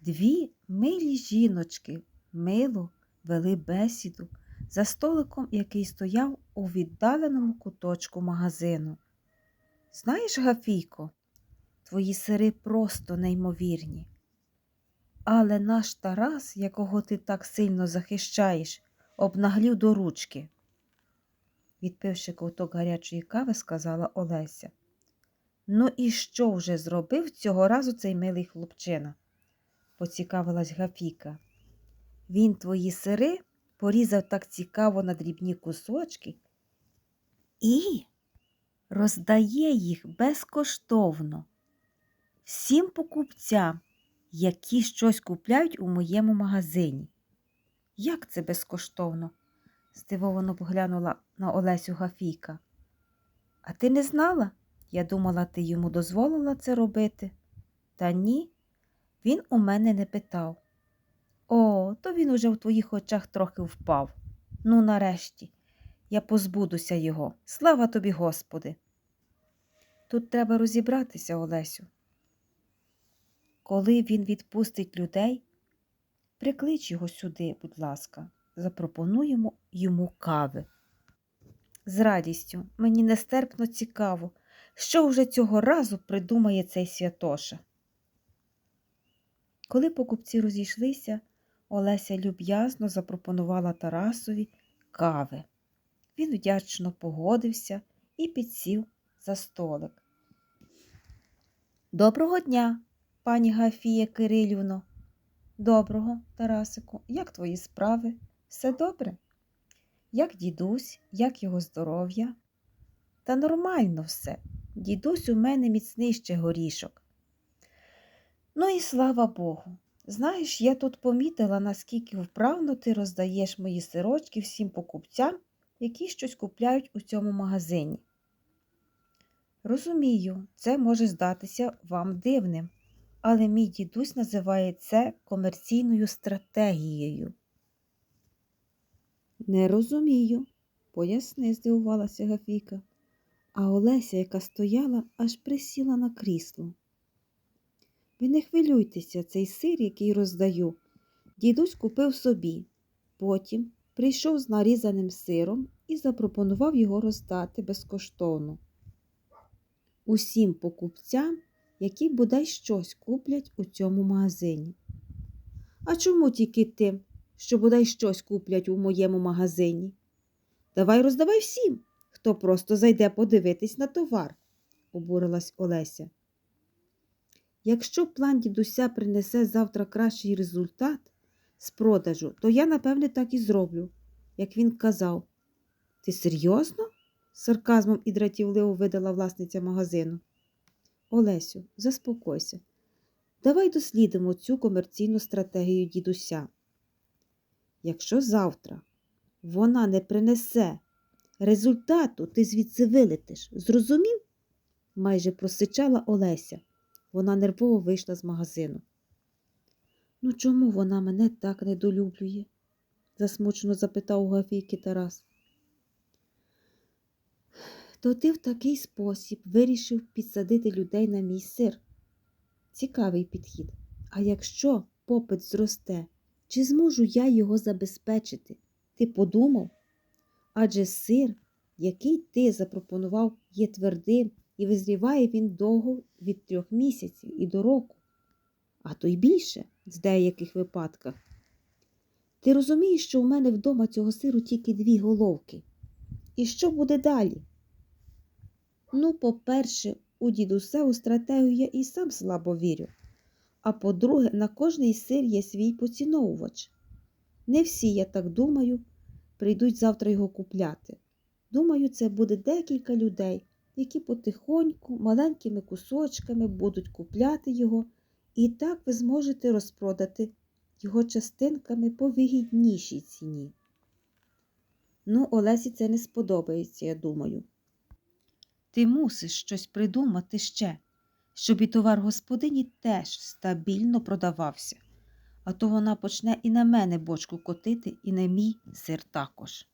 Дві милі жіночки мило вели бесіду за столиком, який стояв у віддаленому куточку магазину. Знаєш, Гафійко, твої сири просто неймовірні. Але наш Тарас, якого ти так сильно захищаєш, обнаглів до ручки. Відпивши ковток гарячої кави, сказала Олеся. Ну і що вже зробив цього разу цей милий хлопчина? Поцікавилась Гафіка. Він твої сири порізав так цікаво на дрібні кусочки і роздає їх безкоштовно всім покупцям, які щось купляють у моєму магазині. Як це безкоштовно? здивовано поглянула на Олесю Гафійка. А ти не знала? Я думала, ти йому дозволила це робити. Та ні, він у мене не питав. О, то він уже в твоїх очах трохи впав. Ну, нарешті, я позбудуся його. Слава тобі, Господи. Тут треба розібратися, Олесю. Коли він відпустить людей, приклич його сюди, будь ласка, запропонуємо йому кави. З радістю, мені нестерпно цікаво, що вже цього разу придумає цей святоша. Коли покупці розійшлися, Олеся люб'язно запропонувала Тарасові кави. Він вдячно погодився і підсів за столик. Доброго дня, пані Гафія Кирилівно. Доброго, Тарасику, як твої справи? Все добре? Як дідусь, як його здоров'я? Та нормально все. Дідусь у мене міцний ще горішок. Ну і слава Богу. Знаєш, я тут помітила, наскільки вправно ти роздаєш мої сирочки всім покупцям, які щось купляють у цьому магазині. Розумію, це може здатися вам дивним, але мій дідусь називає це комерційною стратегією. Не розумію, поясни, здивувалася Гафіка, а Олеся, яка стояла, аж присіла на крісло. Ви не хвилюйтеся, цей сир, який роздаю, дідусь купив собі. Потім прийшов з нарізаним сиром і запропонував його роздати безкоштовно. Усім покупцям, які бодай щось куплять у цьому магазині. А чому тільки тим, що бодай щось куплять у моєму магазині? Давай роздавай всім, хто просто зайде подивитись на товар, обурилась Олеся. Якщо план дідуся принесе завтра кращий результат з продажу, то я, напевне, так і зроблю, як він казав. Ти серйозно? з сарказмом і дратівливо видала власниця магазину. Олесю, заспокойся. Давай дослідимо цю комерційну стратегію дідуся. Якщо завтра вона не принесе результату, ти звідси вилетиш. Зрозумів? майже просичала Олеся. Вона нервово вийшла з магазину. Ну, чому вона мене так недолюблює? засмучено запитав у Гафійки Тарас. То ти в такий спосіб вирішив підсадити людей на мій сир. Цікавий підхід. А якщо попит зросте, чи зможу я його забезпечити? Ти подумав? Адже сир, який ти запропонував, є твердим і визріває він довго від трьох місяців і до року, а то й більше в деяких випадках. Ти розумієш, що у мене вдома цього сиру тільки дві головки. І що буде далі? Ну, по-перше, у дідусеву стратегію я і сам слабо вірю. А по-друге, на кожний сир є свій поціновувач. Не всі, я так думаю, прийдуть завтра його купляти. Думаю, це буде декілька людей, які потихоньку, маленькими кусочками будуть купляти його, і так ви зможете розпродати його частинками по вигіднішій ціні. Ну, Олесі це не сподобається, я думаю. Ти мусиш щось придумати ще, щоб і товар господині теж стабільно продавався, а то вона почне і на мене бочку котити, і на мій сир також.